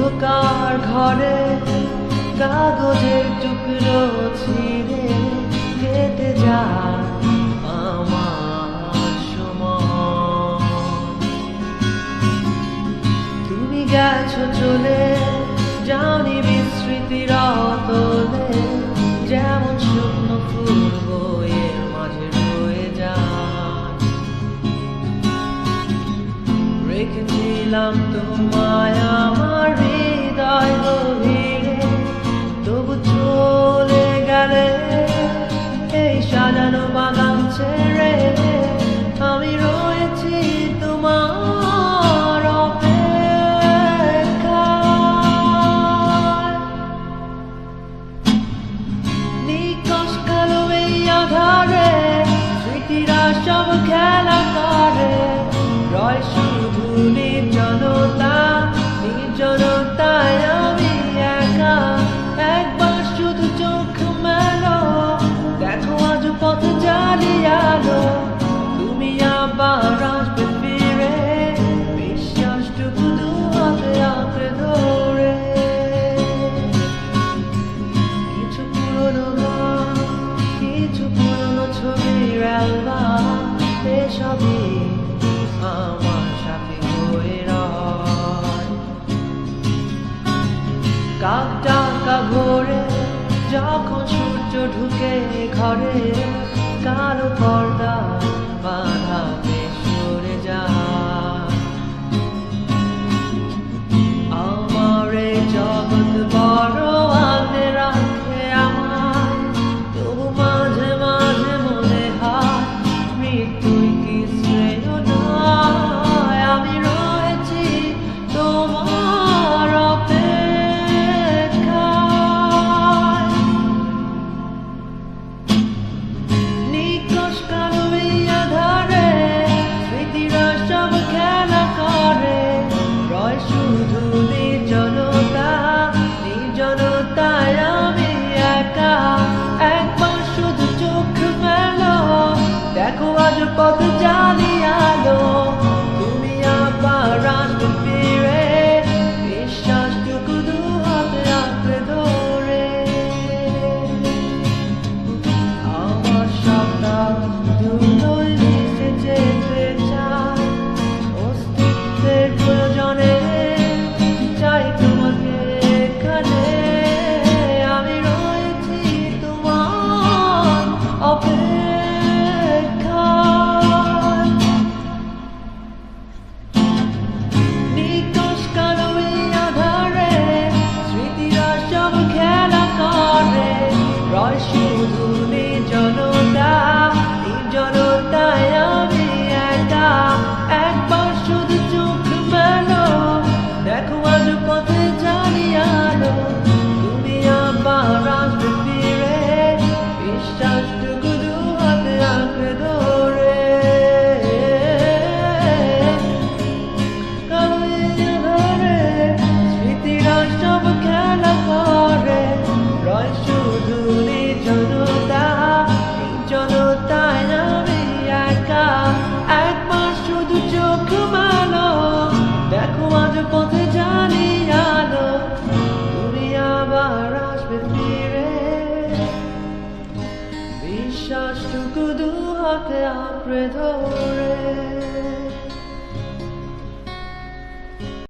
অন্ধকার ঘরে কাগজের টুকরো ছিঁড়ে কেটে যায় আমার সময়। তুমি গেছো চলে দিলাম তোমায় আমার হৃদয় গভীরে তবু চলে গেলে এই সাজানো বাগান ছেড়ে সব খেলা দাগ ডাকা ভোরে যখন সূর্য ঢুকে ঘরে কারও পর্দা বাধা echoed above the Jolly Island. সরে রয় শুধু জনতা জনতায় আমি বিশ্বাসটুকু দু হাতে আঁকড়ে ধরে।